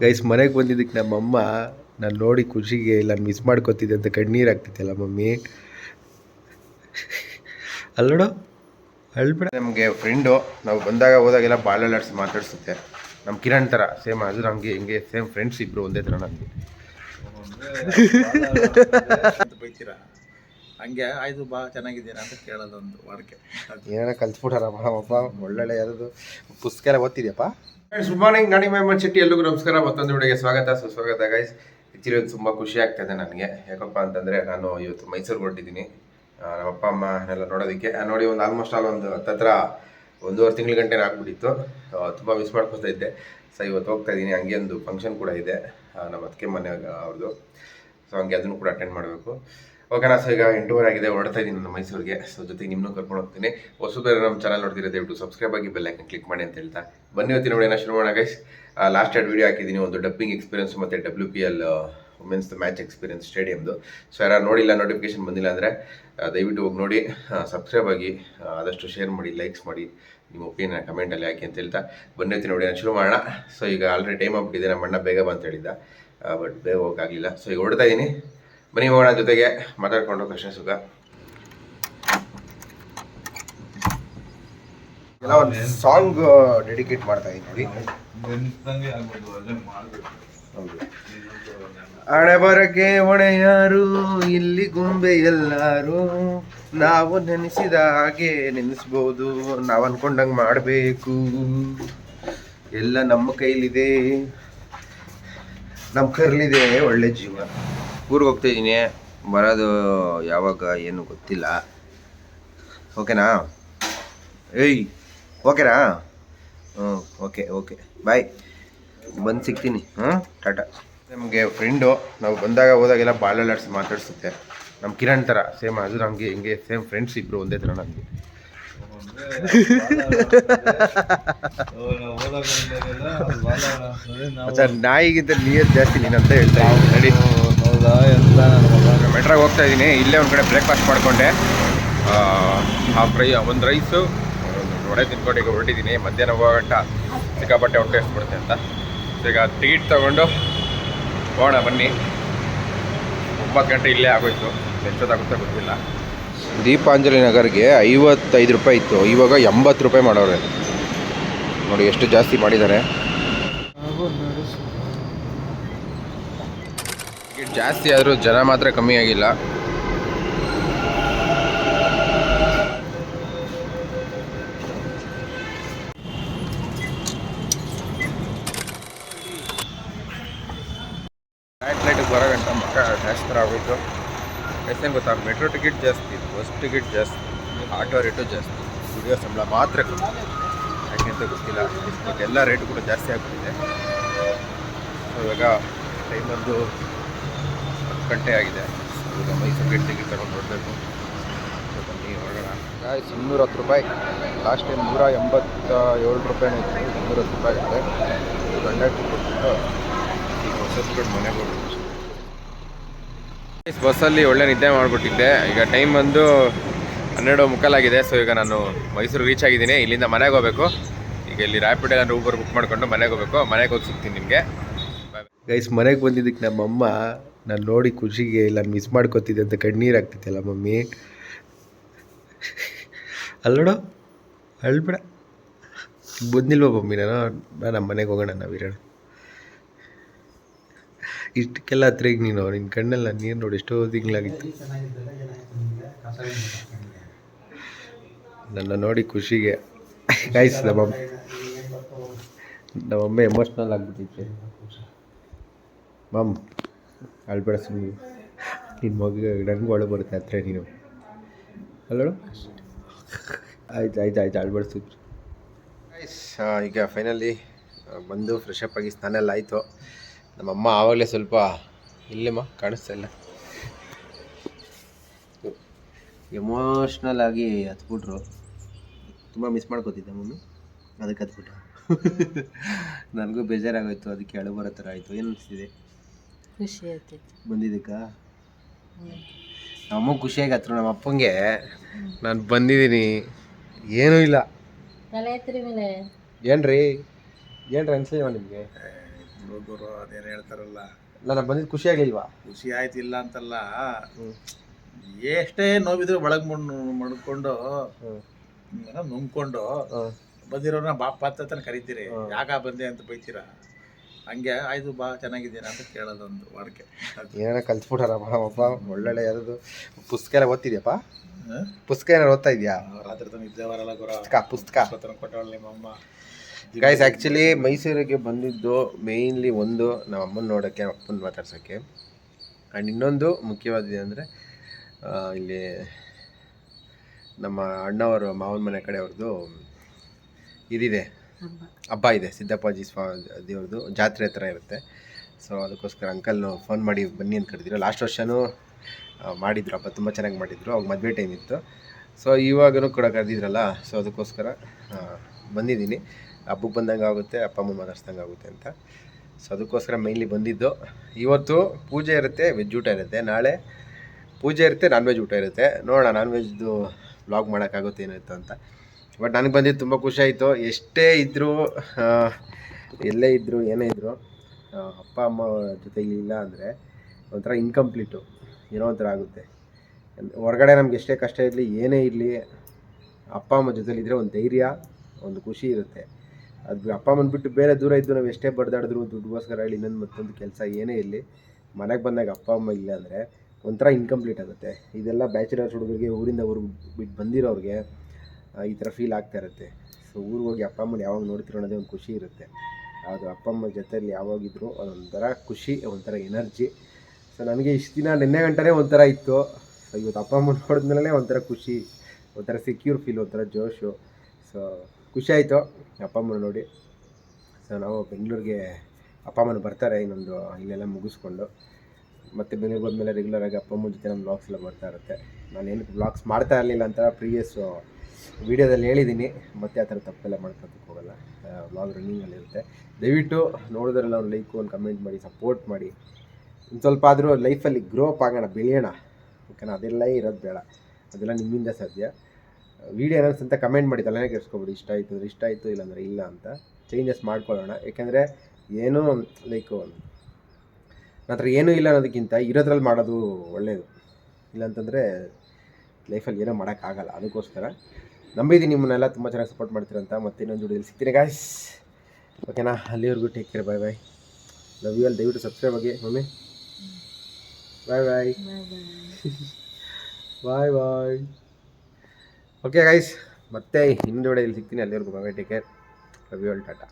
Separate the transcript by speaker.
Speaker 1: Guys ಮನೆಗೆ ಬಂದಿದ್ದಕ್ಕೆ ನಮ್ಮಮ್ಮ ನಾನು ನೋಡಿ ಖುಷಿಗೆ ಇಲ್ಲ ಮಿಸ್ ಮಾಡ್ಕೋತಿದ್ದೆ ಅಂತ ಕಣ್ಣೀರು ಆಗ್ತಿತ್ತಲ್ಲ ಮಮ್ಮಿ. ಅಲ್ಲೋಡು ಅಳ್ಬೇಡ ನಮಗೆ ಫ್ರೆಂಡು ನಾವು ಬಂದಾಗ ಹೋದಾಗೆಲ್ಲ ಬಾಳಲಾಡ್ಸಿ ಮಾತಾಡ್ಸುತ್ತೆ. ನಮ್ಮ ಕಿರಣ್ ಥರ ಸೇಮ್ ಅದು ನಮಗೆ ಹಿಂಗೆ ಸೇಮ್ ಫ್ರೆಂಡ್ಸ್ ಇಬ್ಬರು ಒಂದೇ ಥರ ನನಗೆ
Speaker 2: ಅಂತ ಬೈತೀರಾ ಹಂಗೆ ಆಯ್ತು ಬಾ ಚೆನ್ನಾಗಿದ್ದೀರಾ? ಅಂತ ಕೇಳೋದೊಂದು
Speaker 1: ವಾಡಿಕೆ. ಏನೋ ಕಲ್ತ್ಬಿಟ್ಟಾರಪ್ಪ ಒಳ್ಳೊಳ್ಳೆ ಯಾವುದು ಪುಸ್ತಕ ಎಲ್ಲ ಓದ್ತಿದ್ಯಪ್ಪ? ಗುಡ್ ಮಾರ್ನಿಂಗ್ ನಾನಿ ಮೈಮನ್ ಶೆಟ್ಟಿ ಎಲ್ಲರಿಗೂ ನಮಸ್ಕಾರ. ಮತ್ತೊಂದು ವಿಡಿಯೋಗೆ ಸ್ವಾಗತ. ಸುಸ್ವಾಗತ ಗೈಸ್ ಆ್ಯಕ್ಚುಲಿ ಒಂದು ತುಂಬ ಖುಷಿ ಆಗ್ತದೆ ನನಗೆ. ಯಾಕಪ್ಪ ಅಂತಂದರೆ ನಾನು ಇವತ್ತು ಮೈಸೂರಿಗೆ ಹೊರಟಿದ್ದೀನಿ. ನಮ್ಮ ಅಪ್ಪ, ಅಮ್ಮ ಎಲ್ಲ ನೋಡೋದಕ್ಕೆ. ನೋಡಿ, ಒಂದು ಆಲ್ಮೋಸ್ಟ್ ಆಲ್ ಒಂದು ಹತ್ತತ್ರ ಒಂದೂವರೆ ತಿಂಗಳ ಗಂಟೆ ಆಗ್ಬಿಟ್ಟಿತ್ತು. ತುಂಬ ಮಿಸ್ ಮಾಡ್ಕೊತಾ ಇದ್ದೆ. ಸೊ ಇವತ್ತು ಹೋಗ್ತಾ ಇದ್ದೀನಿ. ಹಂಗೆ ಒಂದು ಫಂಕ್ಷನ್ ಕೂಡ ಇದೆ. ನಮ್ಮ ಅದಕ್ಕೆ ಮನೆ ಅವ್ರದ್ದು. ಸೊ ಹಂಗೆ ಅದನ್ನು ಕೂಡ ಅಟೆಂಡ್ ಮಾಡಬೇಕು. ಓಕೆನಾ? ಸೊ ಈಗ ಎಂಟೂವರೆ ಆಗಿದೆ ಹೊರಡ್ತಾ ಇದ್ದೀನಿ ನಾನು ಮೈಸೂರಿಗೆ. ಸೊ ಜೊತೆಗೆ ನಿಮ್ಮನ್ನು ಕರ್ಕೊಂಡು ಹೋಗ್ತೀನಿ. ಹೊಸಬೇರೆ ನಮ್ಮ ಚಾನಲ್ ನೋಡ್ತಿರೋ ದಯವಿಟ್ಟು ಸಬ್ಸ್ಕ್ರೈಬ್ ಆಗಿ ಬೆಲ್ ಐಕನ್ ಕ್ಲಿಕ್ ಮಾಡಿ ಅಂತ ಹೇಳ್ತಾ. ಬನ್ನಿ ಇವತ್ತಿನ ವಿಡಿಯೋನ ಶುರು ಮಾಡೋಣ ಗೈಸ್ ಲಾಸ್ಟ್ ಎರಡು ವೀಡಿಯೋ ಹಾಕಿದ್ದೀನಿ. ಒಂದು ಡಬ್ಬಿಂಗ್ ಎಕ್ಸ್ಪೀರಿಯನ್ಸ್ ಮತ್ತು W P L women's match experience ಸ್ಟೇಡಿಯಮ್ದು so ಯಾರು ನೋಡಿಲ್ಲ ನೋಟಿಫಿಕೇಶನ್ ಬಂದಿಲ್ಲ ಅಂದರೆ ದಯವಿಟ್ಟು ಹೋಗಿ ನೋಡಿ. ಸಬ್ಸ್ಕ್ರೈಬ್ ಆಗಿ ಆದಷ್ಟು ಶೇರ್ ಮಾಡಿ ಲೈಕ್ಸ್ ಮಾಡಿ, ನಿಮ್ಮ ಒಪಿನಿಯನ್ ಕಮೆಂಟಲ್ಲಿ ಹಾಕಿ ಅಂತ ಹೇಳ್ತಾ. ಬನ್ನಿ ಇವತ್ತಿನ ನಾನು ಶುರು ಮಾಡೋಣ. ಸೊ ಈಗ ಆಲ್ರೆಡಿ ಟೈಮ್ ಆಗ್ಬಿಟ್ಟಿದೆ. ನಮ್ಮ ಅಣ್ಣ ಬೇಗ ಬಂತ ಹೇಳಿದ್ದ. ಬಟ್ ಬೇಗ ಹೋಗೋಕ್ಕಾಗಲಿಲ್ಲ. ಸೊ ಈಗ ಹೊಡ್ತಾ ಇದ್ದೀನಿ. ಬನ್ನಿ ಹೋಗೋಣ ಜೊತೆಗೆ ಮಾತಾಡ್ಕೊಂಡು ಕೃಷ್ಣ ಸುಖ ಒಂದು ಸಾಂಗ್ ಡೆಡಿಕೇಟ್ ಮಾಡ್ತಾ ಇದ್ದೀನಿ ಹಣೆ ಬರಕ್ಕೆ ಯಾರು ಇಲ್ಲಿ ಗೊಂಬೆ ಎಲ್ಲಾರು. ನಾವು ನೆನೆಸಿದ ಹಾಗೆ ನೆನೆಸ್ಬೋದು ನಾವು ಅನ್ಕೊಂಡಂಗೆ ಮಾಡಬೇಕು. ಎಲ್ಲ ನಮ್ಮ ಕೈಲಿದೆ. ನಮ್ಮ ಕರ್ಲಿದೆ ಒಳ್ಳೆ ಜೀವನ. ಊರಿಗೆ ಹೋಗ್ತಾ ಇದ್ದೀನಿ ಬರೋದು ಯಾವಾಗ ಏನು ಗೊತ್ತಿಲ್ಲ. ಓಕೆನಾ? ಏಯ್ ಓಕೆನಾ? ಹ್ಞೂ ಓಕೆ ಓಕೆ. ಬಾಯ್. ಬಂದು ಸಿಗ್ತೀನಿ. ಹ್ಞೂ ಟಾಟಾ. ನಮಗೆ ಫ್ರೆಂಡು ನಾವು ಬಂದಾಗ ಹೋದಾಗೆಲ್ಲ ಬಾಳಲಾಡ್ಸಿ ಮಾತಾಡ್ಸುತ್ತೆ. ನಮ್ಮ ಕಿರಣ್ ಥರ ಸೇಮ್ ಅದು ನಮಗೆ ಹಿಂಗೆ ಸೇಮ್ ಫ್ರೆಂಡ್ಸ್ ಇಬ್ಬರು ಒಂದೇ ಥರ ನಮಗೆ. ಸರ್ ನಾಯಿಗಿಂತ ನೀರು ಜಾಸ್ತಿ ನೀನಂತ ಹೇಳ್ತಾ ನಡಿ.
Speaker 2: ಹೌದಾ ಎಲ್ಲ
Speaker 1: ಮೆಟ್ರಾಗ ಹೋಗ್ತಾ ಇದ್ದೀನಿ. ಇಲ್ಲೇ ಒಂದು ಕಡೆ ಬ್ರೇಕ್ಫಾಸ್ಟ್ ಮಾಡಿಕೊಂಡೆ. ಹಾಫ್ ರೈ ಒಂದು ರೈಸು ವಡೆ ತಿನ್ಕೊಂಡು ಈಗ ಹೊರಟಿದ್ದೀನಿ. ಮಧ್ಯಾಹ್ನ ಹೋಗೋ ಗಂಟ ಸಿಕ್ಕಾಪಟ್ಟೆ ಹೊಟ್ಟೆ ಬಿಡುತ್ತೆ ಅಂತ. ಸೊ ಈಗ ಟಿಕೆಟ್ ತೊಗೊಂಡು ಹೋಗೋಣ ಬನ್ನಿ. ಒಂಬತ್ತು ಗಂಟೆ ಇಲ್ಲೇ ಆಗೋಯ್ತು. ಎಷ್ಟೊತ್ತಾಗುತ್ತೆ ಗೊತ್ತಿಲ್ಲ. ದೀಪಾಂಜಲಿ ನಗರ್ಗೆ ಐವತ್ತೈದು ರೂಪಾಯಿ ಇತ್ತು. ಇವಾಗ ಎಂಬತ್ತು ರೂಪಾಯಿ ಮಾಡೋರೆ. ನೋಡಿ ಎಷ್ಟು ಜಾಸ್ತಿ ಮಾಡಿದ್ದಾರೆ. ಟಿಕೆಟ್ ಜಾಸ್ತಿ ಆದರೂ ಜನ ಮಾತ್ರ ಕಮ್ಮಿ ಆಗಿಲ್ಲ. ಫ್ಲೈಟಿಗೆ ಬರೋ ಗಂಟ ಮಕ್ಕ ಜಾಸ್ತಿ ಆಗೋಯ್ತು ಎಷ್ಟೇ ಗೊತ್ತಾ? ಮೆಟ್ರೋ ಟಿಕೆಟ್ ಜಾಸ್ತಿ ಬಸ್ ಟಿಕೆಟ್ ಜಾಸ್ತಿ ಆಟೋ ರೇಟು ಜಾಸ್ತಿ ದುಡಿಯೋ ಸಂಬಳ ಮಾತ್ರ ಯಾಕೆ ಗೊತ್ತಿಲ್ಲ. ಬಟ್ ಎಲ್ಲ ರೇಟು ಕೂಡ ಜಾಸ್ತಿ ಆಗ್ಬಿಟ್ಟಿದೆ. ಸೊ ಇವಾಗ ಟೈಮ್ ಒಂದು ಹತ್ತು ಗಂಟೆ ಆಗಿದೆ. ಇವಾಗ ಮೈಸೂರಿಗೆ ಟಿಕೆಟ್ ತಗೊಂಡು ಹೊರಡಬೇಕು. ಬನ್ನಿ ಹೊರಡೋಣ. ಗಾಯ್ಸ್ ಇನ್ನೂರ ಹತ್ತು ರೂಪಾಯಿ. ಲಾಸ್ಟ್ ಟೈಮ್ ನೂರ ಎಂಬತ್ತ ಏಳು ರೂಪಾಯಿ ಇತ್ತು. ಇನ್ನೂರ ಹತ್ತು ರೂಪಾಯಿ ಆಗಿದೆ. ಕಂಡಕ್ಟರ್ ಕೊಟ್ಬಿಟ್ಟು ಈಗ ಹೊಸಸ್ಕೊಂಡು ಮನೆಗೆ ಹೋಗ್ಬೇಕು. ಬಸ್ಸಲ್ಲಿ ಒಳ್ಳೆ ನಿದ್ದೆ ಮಾಡಿಬಿಟ್ಟಿದ್ದೆ. ಈಗ ಟೈಮ್ ಬಂದು ಹನ್ನೆರಡು ಮುಕ್ಕಾಲಾಗಿದೆ ಸೊ ಈಗ ನಾನು ಮೈಸೂರು ರೀಚ್ ಆಗಿದ್ದೀನಿ. ಇಲ್ಲಿಂದ ಮನೆಗೆ ಹೋಗಬೇಕು. ಈಗ ಇಲ್ಲಿ ರ್ಯಾಪಿಡ್ ಏನಾದ್ರು ಊಬರ್ ಬುಕ್ ಮಾಡ್ಕೊಂಡು ಮನೆಗೆ ಹೋಗಬೇಕು. ಮನೆಗೆ ಹೋಗಿ ಸಿಗ್ತೀನಿ ನಿಮಗೆ. ಗೈಸ್ ಮನೆಗೆ ಬಂದಿದ್ದಕ್ಕೆ ನಮ್ಮಮ್ಮ ನಾನು ನೋಡಿ ಖುಷಿಗೆ ಇಲ್ಲ ಮಿಸ್ ಮಾಡ್ಕೊತಿದ್ದೆ ಅಂತ ಕಣ್ಣೀರು ಆಗ್ತಿತ್ತಲ್ಲ ಮಮ್ಮಿ. ಅಲ್ಲೋಡು ಅಳ್ಬೇಡ. ಬಂದಿಲ್ವ ಮಮ್ಮಿ ನಾನು? ನಾನು ನಮ್ಮ ಮನೆಗೆ ಹೋಗೋಣ ನಾವಿರೋಣ ಇಷ್ಟಕ್ಕೆಲ್ಲ ಹತ್ರ ಈಗ ನೀನು ನಿನ್ನ ಕಣ್ಣಲ್ಲ ನೀರು ನೋಡಿ ಎಷ್ಟೋ ತಿಂಗಳಾಗಿತ್ತು. ನನ್ನ ನೋಡಿ ಖುಷಿಗೆ ಗಾಯಿಸ್ ನಮ್ಮ ನಮ್ಮಮ್ಮ ಎಮೋಷ್ನಲ್ ಆಗ್ಬಿಟ್ಟಿತ್ತು. ಮಮ್ ಅಳ್ಬೇಡ ಸುಮ್ಮನೆ ನಿನ್ನ ಮಗ ನನಗೂ ಅಳು ಬರುತ್ತೆ ಹತ್ರ ನೀನು. ಅಲ್ಲೋಡು. ಆಯ್ತು ಆಯ್ತು ಆಯ್ತು ಅಳ್ಬೇಡ ಸುಮ್ಮನೆ ಈಗ ಫೈನಲಿ ಬಂದು ಫ್ರೆಶ್ ಅಪ್ ಆಗಿ ಸ್ನಾನ ಎಲ್ಲ ಆಯಿತು. ನಮ್ಮಮ್ಮ ಆವಾಗಲೇ ಸ್ವಲ್ಪ ಇಲ್ಲಮ್ಮ, ಕಾಣಿಸ್ತಾ ಇಲ್ಲ. ಎಮೋಷ್ನಲ್ ಆಗಿ ಹತ್ಬಿಟ್ರು. ತುಂಬ ಮಿಸ್ ಮಾಡ್ಕೋತಿದ್ದೆ ಮಮ್ಮಿ. ಅದಕ್ಕೆ ಹತ್ಬಿಟ್ಟು ನನಗೂ ಬೇಜಾರಾಗೋಯ್ತು, ಅದಕ್ಕೆ ಅಳು ಬರೋ ಥರ ಆಯಿತು. ಏನು ಅನಿಸ್ತಿದೆ?
Speaker 3: ಖುಷಿ ಆಯ್ತೈತೆ
Speaker 1: ಬಂದಿದ್ದಕ್ಕ? ನಮ್ಮಮ್ಮ ಖುಷಿಯಾಗಿ ಹತ್ರ ನಮ್ಮ ಅಪ್ಪಂಗೆ ನಾನು ಬಂದಿದ್ದೀನಿ ಏನೂ ಇಲ್ಲ.
Speaker 3: ತಲೆ ಎತ್ತರಿ ಮೇಲೆ
Speaker 1: ಏನ್ರಿ? ಏನ್ರಿ ಅನ್ಸಿದ್ವ ನಿಮಗೆ?
Speaker 2: ಹುಡುಗರು ಅದೇನು ಹೇಳ್ತಾರಲ್ಲ.
Speaker 1: ನಾನು ಬಂದಿದ್ದು ಖುಷಿ ಆಗಲಿಲ್ವಾ?
Speaker 2: ಖುಷಿ ಆಯ್ತು ಇಲ್ಲ ಅಂತಲ್ಲ. ಎಷ್ಟೇ ನೋವಿದ್ರು ಒಳಗೆ ಮಣ್ಣು ಮಡ್ಕೊಂಡು
Speaker 1: ಹ್ಞೂ
Speaker 2: ಏನೋ ನುಂಗ್ಕೊಂಡು ಬಂದಿರೋನ ಬಾಪ ಅಂತ ಕರಿತೀರಿ. ಯಾಕ ಬಂದೆ ಅಂತ ಬೈತೀರಾ? ಹಂಗೆ ಆಯ್ತು ಬಾ ಚೆನ್ನಾಗಿದ್ದೀರಾ? ಅಂತ ಕೇಳೋದೊಂದು ವಾಡಿಕೆ.
Speaker 1: ಏನಾರ ಕಲ್ಸ್ಬಿಟ್ಟಾರಪ್ಪ ಒಬ್ಬ ಒಳ್ಳೊಳ್ಳೆ ಯಾರದು. ಪುಸ್ತಕ ಎಲ್ಲ ಓದ್ತಿದ್ಯಪ್ಪ? ಪುಸ್ತಕ ಏನಾರು ಓದ್ತಾ ಇದೆಯಾ?
Speaker 2: ರಾತ್ರಿ ತನಕ ಇದ್ದೇ ಬರಲ್ಲ ಗುರು.
Speaker 1: ಪುಸ್ತಕ ಪುಸ್ತಕ.
Speaker 2: ಕೊಟ್ಟವಳು ನಿಮ್ಮಮ್ಮ
Speaker 1: ಗೈಸ್ ಆ್ಯಕ್ಚುಲಿ ಮೈಸೂರಿಗೆ ಬಂದಿದ್ದು ಮೇಯ್ನ್ಲಿ ಒಂದು ನಮ್ಮ ಅಮ್ಮನ ನೋಡೋಕ್ಕೆ ಅಪ್ಪನ ಮಾತಾಡ್ಸೋಕ್ಕೆ. ಆ್ಯಂಡ್ ಇನ್ನೊಂದು ಮುಖ್ಯವಾದಿದೆ ಅಂದರೆ ಇಲ್ಲಿ ನಮ್ಮ ಅಣ್ಣವರು ಮಾವನ ಮನೆ ಕಡೆ ಅವ್ರದ್ದು ಇದಿದೆ.
Speaker 3: ಹಬ್ಬ.
Speaker 1: ಇದೆ, ಸಿದ್ದಪ್ಪಾಜಿ ಸ್ವಾ, ದೇವ್ರದ್ದು ಜಾತ್ರೆ ಹತ್ರ ಇರುತ್ತೆ. ಸೊ ಅದಕ್ಕೋಸ್ಕರ ಅಂಕಲ್ ಫೋನ್ ಮಾಡಿ ಬನ್ನಿ ಅಂತ ಕರೆದಿದ್ರು. ಲಾಸ್ಟ್ ವರ್ಷವೂ ಮಾಡಿದ್ರು ಹಬ್ಬ, ತುಂಬ ಚೆನ್ನಾಗಿ ಮಾಡಿದ್ರು. ಅವಾಗ ಮದುವೆ ಟೈಮ್ ಇತ್ತು. ಸೊ ಇವಾಗೂ ಕೂಡ ಕರೆದಿದ್ರಲ್ಲ ಸೊ ಅದಕ್ಕೋಸ್ಕರ ಬಂದಿದ್ದೀನಿ. ಹಬ್ಬಕ್ಕೆ ಬಂದಂಗೆ ಆಗುತ್ತೆ, ಅಪ್ಪ, ಅಮ್ಮ ಮಾತಾಡ್ಸ್ದಂಗೆ ಆಗುತ್ತೆ ಅಂತ. ಸೊ ಅದಕ್ಕೋಸ್ಕರ ಮೈನ್ಲಿ ಬಂದಿದ್ದು. ಇವತ್ತು ಪೂಜೆ ಇರುತ್ತೆ ವೆಜ್ ಊಟ ಇರುತ್ತೆ. ನಾಳೆ ಪೂಜೆ ಇರುತ್ತೆ ನಾನ್ ವೆಜ್ ಊಟ ಇರುತ್ತೆ. ನೋಡೋಣ ನಾನ್ ವೆಜ್ದು ಬ್ಲಾಗ್ ಮಾಡೋಕ್ಕಾಗುತ್ತೆ ಏನಿತ್ತು ಅಂತ. ಬಟ್ ನನಗೆ ಬಂದಿದ್ದು ತುಂಬ ಖುಷಿ ಆಯಿತು. ಎಷ್ಟೇ ಇದ್ದರೂ ಎಲ್ಲೇ ಇದ್ದರು ಏನೇ ಇದ್ದರು ಅಪ್ಪ, ಅಮ್ಮ ಜೊತೆಗೆ ಇಲ್ಲ ಅಂದರೆ ಒಂಥರ ಇನ್ಕಂಪ್ಲೀಟು ಏನೋ ಒಂಥರ ಆಗುತ್ತೆ. ಹೊರಗಡೆ ನಮ್ಗೆ ಎಷ್ಟೇ ಕಷ್ಟ ಇರಲಿ, ಏನೇ ಇರಲಿ, ಅಪ್ಪ, ಅಮ್ಮ ಜೊತೆಲಿದ್ದರೆ ಒಂದು ಧೈರ್ಯ, ಒಂದು ಖುಷಿ ಇರುತ್ತೆ. ಅದು ಅಪ್ಪ, ಅಮ್ಮನ ಬಿಟ್ಟು ಬೇರೆ ದೂರ ಇದ್ದು ನಾವು ಎಷ್ಟೇ ಬಡ್ದಾಡಿದ್ರು ದುಡ್ಡುಗೋಸ್ಕರ ಹೇಳಿ ಇನ್ನೊಂದು ಮತ್ತೊಂದು ಕೆಲಸ ಏನೇ ಇರಲಿ, ಮನೆಗೆ ಬಂದಾಗ ಅಪ್ಪ, ಅಮ್ಮ ಇಲ್ಲ ಅಂದರೆ ಒಂಥರ ಇನ್ಕಂಪ್ಲೀಟ್ ಆಗುತ್ತೆ. ಇದೆಲ್ಲ ಬ್ಯಾಚುಲರ್ಸ್ ಹುಡುಗರಿಗೆ ಊರಿಂದ ಊರಿಗೆ ಬಿಟ್ಟು ಬಂದಿರೋರಿಗೆ ಈ ಥರ ಫೀಲ್ ಆಗ್ತಾ ಇರುತ್ತೆ. ಸೊ ಊರಿಗೆ ಹೋಗಿ ಅಪ್ಪ ಅಮ್ಮನ ಯಾವಾಗ ನೋಡ್ತಿರೋ ಅನ್ನೋದೇ ಒಂದು ಖುಷಿ ಇರುತ್ತೆ. ಅದು ಅಪ್ಪ ಅಮ್ಮ ಜೊತೆಯಲ್ಲಿ ಯಾವಾಗಿದ್ರು ಅದೊಂಥರ ಖುಷಿ, ಒಂಥರ ಎನರ್ಜಿ ಸೊ ನನಗೆ ಇಷ್ಟು ದಿನ ನಿನ್ನೆ ಗಂಟನೇ ಒಂಥರ ಇತ್ತು. ಸೊ ಇವತ್ತು ಅಪ್ಪ ಅಮ್ಮನ ನೋಡಿದ್ಮೇಲೆ ಒಂಥರ ಖುಷಿ, ಒಂಥರ ಸೆಕ್ಯೂರ್ ಫೀಲ್ ಒಂಥರ ಜೋಶು. ಸೊ ಖುಷಿ ಆಯಿತು ಅಪ್ಪ ಅಮ್ಮನ ನೋಡಿ. ಸೊ ನಾವು ಬೆಂಗಳೂರಿಗೆ ಅಪ್ಪ ಅಮ್ಮನ ಬರ್ತಾರೆ ಇನ್ನೊಂದು, ಇಲ್ಲೆಲ್ಲ ಮುಗಿಸ್ಕೊಂಡು. ಮತ್ತು ಬೆಂಗಳೂರಿಗೆ ಹೋದ್ಮೇಲೆ ರೆಗ್ಯುಲರಾಗಿ ಅಪ್ಪ ಅಮ್ಮನ ಜೊತೆ ನಮ್ಮ ಬ್ಲಾಗ್ಸ್ ಎಲ್ಲ ಬರ್ತಾ ಇರುತ್ತೆ. ನಾನು ಏನಕ್ಕೆ ಬ್ಲಾಗ್ಸ್ ಮಾಡ್ತಾ ಇರಲಿಲ್ಲ ಅಂತ ಪ್ರೀವಿಯಸ್ಸು ವೀಡಿಯೋದಲ್ಲಿ ಹೇಳಿದ್ದೀನಿ, ಮತ್ತೆ ಆ ಥರ ತಪ್ಪೆಲ್ಲ ಮಾಡ್ಕೊಳಕ್ಕೆ ಹೋಗಲ್ಲ. ರನ್ನಿಂಗಲ್ಲಿ ಇರುತ್ತೆ. ದಯವಿಟ್ಟು ನೋಡಿದ್ರೆಲ್ಲ ಒಂದು ಲೈಕು ಒಂದು ಕಮೆಂಟ್ ಮಾಡಿ ಸಪೋರ್ಟ್ ಮಾಡಿ. ಒಂದು ಸ್ವಲ್ಪ ಆದರೂ ಲೈಫಲ್ಲಿ ಗ್ರೋ ಅಪ್ ಆಗೋಣ, ಬೆಳೆಯೋಣ. ಓಕೆನಾ ಅದೆಲ್ಲ ಇರೋದು ಬೇಡ. ಅದೆಲ್ಲ ನಿಮ್ಮಿಂದ ಸಾಧ್ಯ. ವೀಡಿಯೋ ಅಂತ ಕಮೆಂಟ್ ಮಾಡಿ, ತಲೆನೇ ಕೆಡಿಸ್ಕೊಬಿಡಿ. ಇಷ್ಟ ಆಯಿತು ಇಷ್ಟ ಆಯಿತು, ಇಲ್ಲಾಂದರೆ ಇಲ್ಲ ಅಂತ ಚೇಂಜಸ್ ಮಾಡ್ಕೊಳ್ಳೋಣ. ಏಕೆಂದರೆ ಏನೂ ಲೈಕು ನನ್ನ ಹತ್ರ ಏನೂ ಇಲ್ಲ ಅನ್ನೋದಕ್ಕಿಂತ ಇರೋದ್ರಲ್ಲಿ ಮಾಡೋದು ಒಳ್ಳೆಯದು ಇಲ್ಲಾಂತಂದರೆ ಲೈಫಲ್ಲಿ ಏನೋ ಮಾಡೋಕ್ಕಾಗಲ್ಲ. ಅದಕ್ಕೋಸ್ಕರ ನಂಬಿದ್ದೀನಿ ನಿಮ್ಮನ್ನೆಲ್ಲ ತುಂಬ ಚೆನ್ನಾಗಿ ಸಪೋರ್ಟ್ ಮಾಡ್ತೀರಂತ. ಮತ್ತೆ ಇನ್ನೊಂದು ವಿಡಿಯೋದಲ್ಲಿ ಸಿಗ್ತೀನಿ ಗಾಯ್ಸ್ ಓಕೆನಾ ಅಲ್ಲಿವರೆಗೂ take care bye bye love you ಅಲ್ಲಿ ದಯವಿಟ್ಟು ಸಬ್ಸ್ಕ್ರೈಬ್ ಆಗಿ mummy. Bye bye bye bye okay guys ಮತ್ತೆ ಇನ್ನೊಂದು ವಿಡಿಯೋದಲ್ಲಿ ಸಿಗ್ತೀನಿ. ಅಲ್ಲಿವರೆಗೂ bye take care love you all tata